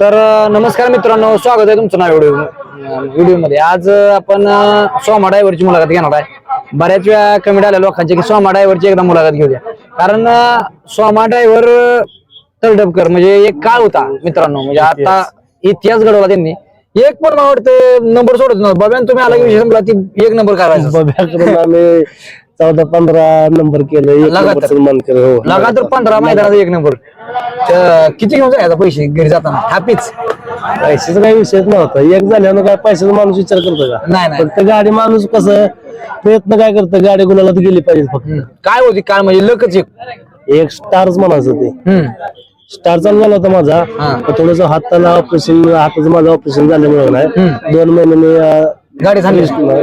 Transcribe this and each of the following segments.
तर नमस्कार मित्रांनो स्वागत आहे तुमचं नाव व्हिडिओ व्हिडिओमध्ये आज आपण सोमा ड्रायव्हरची मुलाखत घेणार आहे. बऱ्याच वेळा कमेंट आल्या लोकांची की सोमा ड्रायव्हरची एकदा मुलाखत घेऊया. कारण सोमा ड्रायव्हर तळडपकर म्हणजे एक काळ होता मित्रांनो. म्हणजे आता इतिहास. घडवला त्यांनी. एक पण मला वाटतं नंबर सोडत नव्हतं. बाबा तुम्ही आला की विषय संपला ती एक नंबर करायचा. चौदा पंधरा नंबर केलं एक लगातार. नंबर सन्मान केलं हो. लगातार पंधरा मैदानाचा एक नंबर. तर किती घेऊन जायचा पैसे घरी जाताना? हॅपीच. पैशाचा काही विषयच नव्हता. एक झाल्यानं काय पैशाचा माणूस विचार करतो का? नाही फक्त गाडी माणूस कसं प्रयत्न काय करतं? गाडी गुलाला गेली पाहिजे फक्त. काय होती? काय म्हणजे लकच एक. एक स्टारच म्हणायचं ते. हम्म. स्टार चालू झाला होता माझा. हा. थोडस हाताला ऑपरेशन हाताचं माझं ऑपरेशन झाल्यामुळे नाही. दोन महिने मी अं, गाडी झाली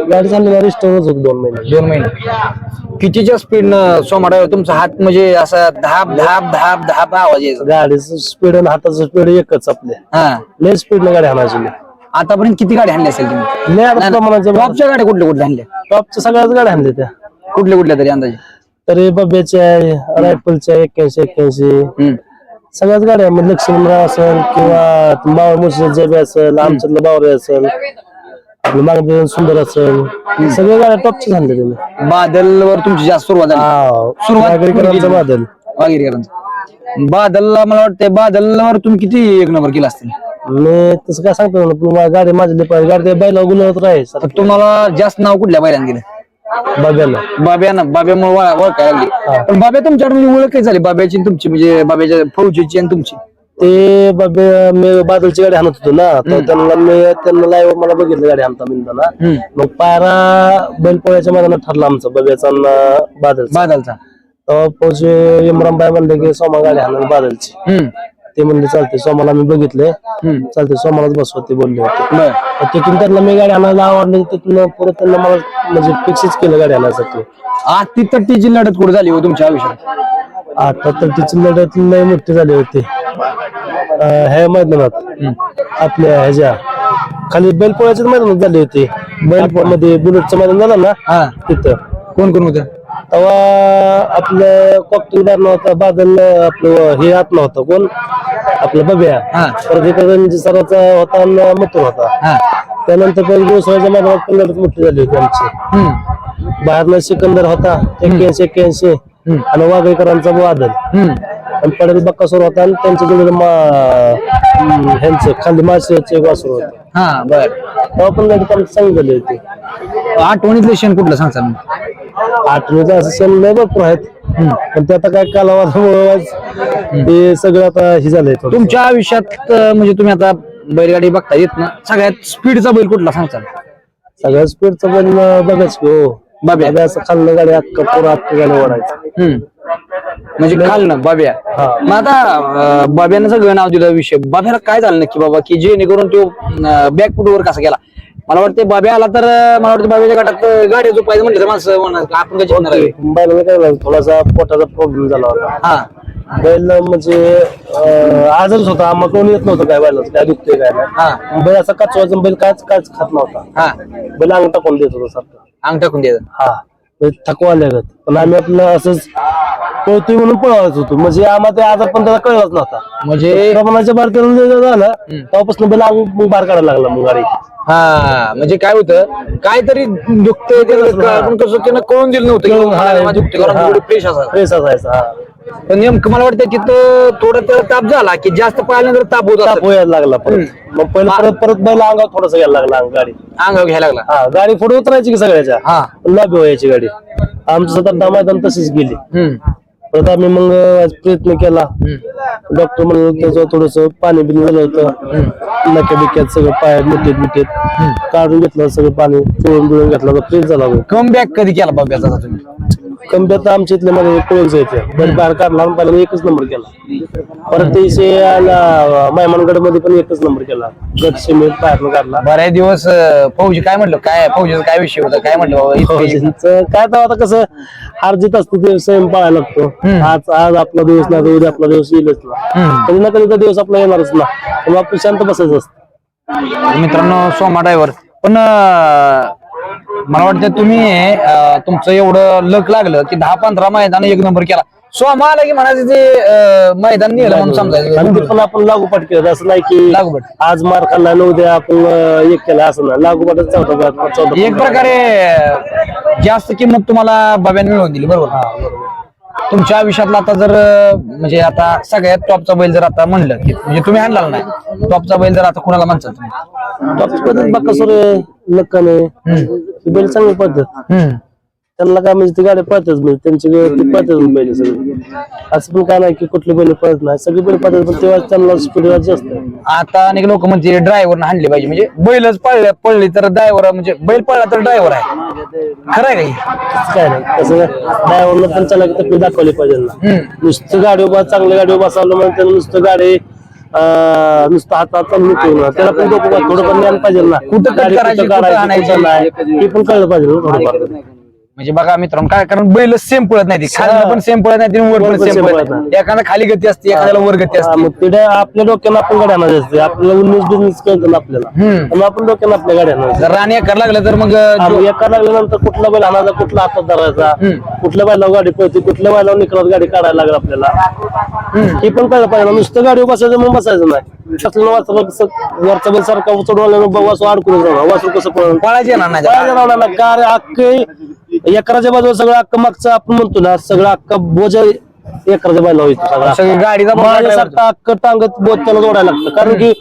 गाडी चालली रिस्टोरच होतो दोन महिने. दोन महिने. कितीच्या स्पीड न सोमाडा तुमचा हात म्हणजे असा धाप धाप धाप धाप आवाज यायचा? गाडीचं स्पीड आणि हाताचं स्पीड एकच आपले. हा. लय स्पीड गाडी आणायची मी आतापर्यंत किती गाडी आणल्या असेल तुम्ही? लय आता प्रमाणाच्या टॉपच्या गाड्या कुठल्या कुठल्या आणल्या टॉपच्या सगळ्याच गाड्या आणल्या त्या. कुठल्या कुठल्या तरी अंदाजे? तरी बब्याच्या आहे रायफलच्या एक्क्याऐंशी एक्क्याऐंशी. हम्म. सगळ्याच गाड्या म्हणजे लक्ष्मणराव असेल किंवा बावर मुर्शिद जबे असेल आमच्यातलं बावरे असेल. आपलं मागदेवन सुंदर असेल सगळ्या गाड्या आणल्या तुम्ही बादल वर तुमची जास्त सुरुवात झाली. सुरुवात नागरिकांचा बादल. वागिरीकरांचं बादलला मला वाटतं बादलवर तुम्ही किती एक नंबर केला असतील? मी तसं काय सांगतो ना पण गाडी माझी लई पाहिजे. गाडी बैला गुलवत राहील. तर तुम्हाला जास्त नाव कुठल्या बैलांना गेलं बब्याला बाब्यानं. बाब्यामुळे ओळख- ओळखायला लागली. पण बाब्या तुमच्याकडे म्हणजे ओळख काय झाली? बाब्याची आणि तुमची म्हणजे बाब्याच्या फौजीची आणि तुमची? ते बाबे मी बादलची गाडी आणत होतो ना तर त्यांना मी त्यांना लाईव्ह मला बघितलं गाडी आणता मिळताना. मग पायरा बैलपोळ्याच्या मैदानात ठरला आमचा बब्याचा आणि बादलचा. बादलचा. तेव्हा इम्रानबाई म्हणले की सोमा गाडी आणून बादलची. ते म्हणले चालते सोमाला मी बघितले चालते सोमालाच बसवा ते बोलले होते. तिथून त्यांना मी गाडी आणायला आवडली तिथून परत त्यांना मला म्हणजे फिक्सच केलं गाडी आणायसाठी. आज ती तट्टीची लढत कुठे झाली हो तुमच्या आयुष्यात? आता तर तिची लढत लय मोठी झाली होती. अं, ह्या मैदानात. आपल्या ह्याच्या. खाली बैलपोळ्याच्याच मैदानात झाली होती. बैलपोळ्यामध्ये बुलेटचं मैदान झालं ना? हा. तिथं. कोण कोण होतं? तेव्हा आपलं कॉकटेल नव्हता बादल आपलं हे आत नव्हतं. कोण? आपलं बब्या. हा. परत इकडे रणजित सराचा होता आणि मथुर होता. हा. त्यानंतर पण गोसळ्याच्या मैदानात पण लढत मोठी झाली होती आमची. हम्म. बाहेरनं सिकंदर होता एक्क्याऐंशी एक्क्याऐंशी. आणि वागळकरांचा हम्म. आणि पडेल बक्कासूर होता आणि त्यांच्या जोडीला ह्यांचं खाली माणसाचे वासूर होते. हा बर. तेव्हा पण आमची चांगली झाली होती. आठवणीतलं क्षण कुठलं सांगता मग? आठवणीचं असं सण लय भरपूर आहेत. पण ते आता काय कालावादामुळे ते सगळं आता हे झालंय थोडं तुमच्या आयुष्यात अं, म्हणजे तुम्ही आता बैलगाडी बघता येत ना सगळ्यात स्पीडचा बैल कुठला सांगता सगळ्या स्पीडचं पण बघायच की हो. बाब्या असं खाल्लं गाडी अख्खा पुरा अख्खा गाडी ओढायचं. म्हणजे खाल ना बाब्या. मग आता बाब्यानं सगळं नाव दिलं विषय. बाब्याला काय झालं नक्की बाबा? की जेणेकरून तो बॅक फुटवर कसा गेला? मला वाटतं बाब्या आला तर मला वाटतं बाब्याच्या गटात गाडी झोपायचं तर माणसं म्हणणार आपण कशी होणार आहे? काय झालं? थोडासा पोटाचा प्रॉब्लेम झाला होता. हा. बैल म्हणजे अं, आजारच होता. आम्हाला कोण येत नव्हतं काय बैलाचं? काय दुखते काय नाही. हा. बैल असा कचवायचा बैल कायच कायच खात नव्हता. हा. बैल अंग टाकून देत होता सारखं? अंग टाकून द्यायचं हा. थकवा लागत. पण आम्ही आपलं असंच पळतोय म्हणून पळवत होतो. म्हणजे आम्हाला ते आजार पण त्याला कळलंच नव्हता. म्हणजे प्रमाणाच्या बार करून झालं तेव्हापासून बैल अंग मग बार काढायला लागला मग गाडी. हा म्हणजे काय होतं काहीतरी दुखतंय त्याला आपण कसं त्यानं कळून दिलं नव्हतं की बाबा मला दुखतंय, कारण फ्रेश असा फ्रेश असायचा हा. पण नेमकं मला वाटतं तिथं थोडं त्याला ताप झाला की जास्त पाहिल्यानंतर ताप होत ताप असेल. व्हायला लागला परत. मग पहिलं परत परत बैल अंगावर थोडासा घ्यायला लागला अंग गाडी. अंगावर घ्यायला लागला. हा गाडी पुढे उतरायची की सगळ्याच्या? हा. लाभ व्हायची गाडी. आमचं सतत मैदान तशीच गेली. हम्म. परत आम्ही मग प्रयत्न केला. हम्म. डॉक्टर म्हणलं त्याचं थोडस पाणी बिनी झालं होतं. नक्या बिक्यात सगळं पाय मिठीत मिठीत. काढून घेतलं सगळं पाणी चोळून बिळून घेतलं. फ्रीज झाला कम बॅक कधी केला बाब्याचा आता तुम्ही? कंप्यात आमच्या इथले मध्ये कोळच येते बरं बाहेर काढला आणि पहिला एकच नंबर केला. परत ते मेहमानगडमध्ये पण एकच नंबर केला. गट सिमेंट बाहेर काढला. बऱ्याच दिवस फौजी काय म्हटलं? काय फौजीचा काय विषय होता? काय म्हटलं काय तर आता कसं हार जीत असतो ते संयम पाळायला लागतो. आज आज आपला दिवस ना उद्या आपला दिवस येईलच ना. कधी ना कधी तर दिवस आपला येणारच ना. आपण शांत बसायचं असतं. मित्रांनो सोमा ड्रायव्हर पण मला वाटतं तुम्ही अं, तुमचं एवढं लक लागलं की दहा पंधरा मैदान एक नंबर केला. सोमा आला की म्हणायचं ते अं, मैदान नेलं म्हणून समजायचं. आणि ते पण आपण लागोपाठ केलं. असं नाही की लागोपाठ. आज मार खाल्ला न उद्या आपण अं, एक केला असं नाही. लागोपाठच चौथा चौथा एक प्रकारे अं, जास्त किंमत तुम्हाला बाब्याने मिळवून दिली बरोबर? तुमच्या आयुष्यातला आता जर अं, म्हणजे आता सगळ्यात टॉपचा बैल जर आता म्हणलं की म्हणजे तुम्ही आणला नाही टॉपचा बैल जर आता कुणाला म्हणतात तुम्ही? बक्कासुर लक्काने. ही बैल चांगली हम्म. त्यांना काय म्हणजे ती गाडी पळतच म्हणजे त्यांची ती पळतच बैल सगळी. असं पण काय नाही की कुठली बैल पळत नाही. सगळी बैल पळतात पण तेव्हा त्यांना स्पीड जास्त आहे. आता अनेक लोक म्हणते ड्रायव्हर हाणले पाहिजे. म्हणजे बैलच पळले पळली तर ड्रायव्हर म्हणजे बैल पळला तर ड्रायव्हर आहे. खरं आहे काही काय नाही तसं ड्रायव्हरला पण चालक तकलीफ दाखवली पाहिजे नुसतं गाडी उभा चांगली गाडी उभा चाललो म्हणजे त्याला नुसतं गाडी नुसतं हातात चालू ठेवून त्याला पण थोडं पण ज्ञान पाहिजे ना. कुठं करायची, नाही. हे पण कळलं पाहिजे ना थोडंफार. म्हणजे बघा मित्रांनो काय कारण बैल सेम पळत नाही खाली पण सेम पळत नाही वर पण सेम पळत नाही खाली गती असते एखाद्याला वर गती असते. मग ते डा- आपल्या डोक्यानं आपण गाड्या आणायची असते. आपल्याला उन्नीस बिझनेस कळतं ना आपल्याला. मग आपण डोक्यानं आपल्या गाड्या जर राणी एकर लागलं तर मग हा, जो- मग एका लागल्यानंतर कुठला बैल आणायचा कुठला हातात धरायचा कुठल्या बैलावर गाडी पळते कुठल्या बैलावर निकरात गाडी काढायला लागेल आपल्याला. हे पण कळलं पाहिजे. नुसतं गाडी बसायचं मग बसायचं नाही. वरचा बैल सारखा चढवल्यानं वासू अडकून जाणार. वासू कसं पळायचे ना कार अख्खे एकराच्या बाजूला सगळं अख्खं मागचं आपण म्हणतो ना सगळं अख्खं बोज एकराच्या बाजूला सगळा सगळी गाडीचा बोजा माझ्यासारखं अख्खं टांगत बोत त्याला जोडायला लागतं. कारण की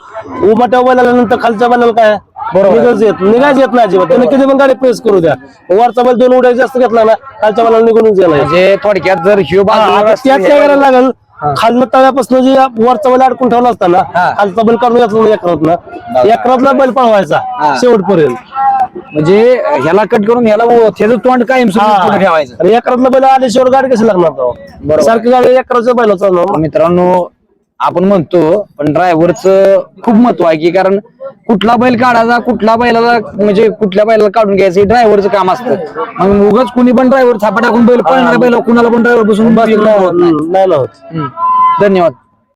उमाट्या बैलानंतर खालच्या बैलाला काय? निघायचं येत येत नाही अजिबात. त्याने किती पण गाडी प्रेस करू द्या. वरचा बैल दोन उड्या जास्त घेतला ना खालच्या बैलाला निघूनच गेला. म्हणजे थोडक्यात जर ह्यो बाजूला त्यात काय करायला लागेल? खालनं तळ्यापासून जे वरचा बैल अडकून ठेवला असताना हा. खालचा बैल काढून घेतला ना एकरातनं एकरातला बैल पळवायचा शेवटपर्यंत. म्हणजे ह्याला कट करून ह्याला त्याचं तोंड कायम हा. ठेवायचं. आणि एकरातला बैल आल्याशिवाय गाडी कशी लागणार तेव्हा? सारखी गाडी एकराच्या बैला चालणार मित्रांनो आपण म्हणतो पण ड्रायव्हरच खूप महत्त्व आहे की कारण कुठला बैल काढायचा कुठला बैलाला म्हणजे कुठल्या बैलाला काढून घ्यायचं हे ड्रायव्हरचं काम असतं. मग उगाच कुणी पण ड्रायव्हर थापा टाकून बैल पळणारा बैल कुणाला पण ड्रायव्हर बसून बस नाही. ना होत. धन्यवाद.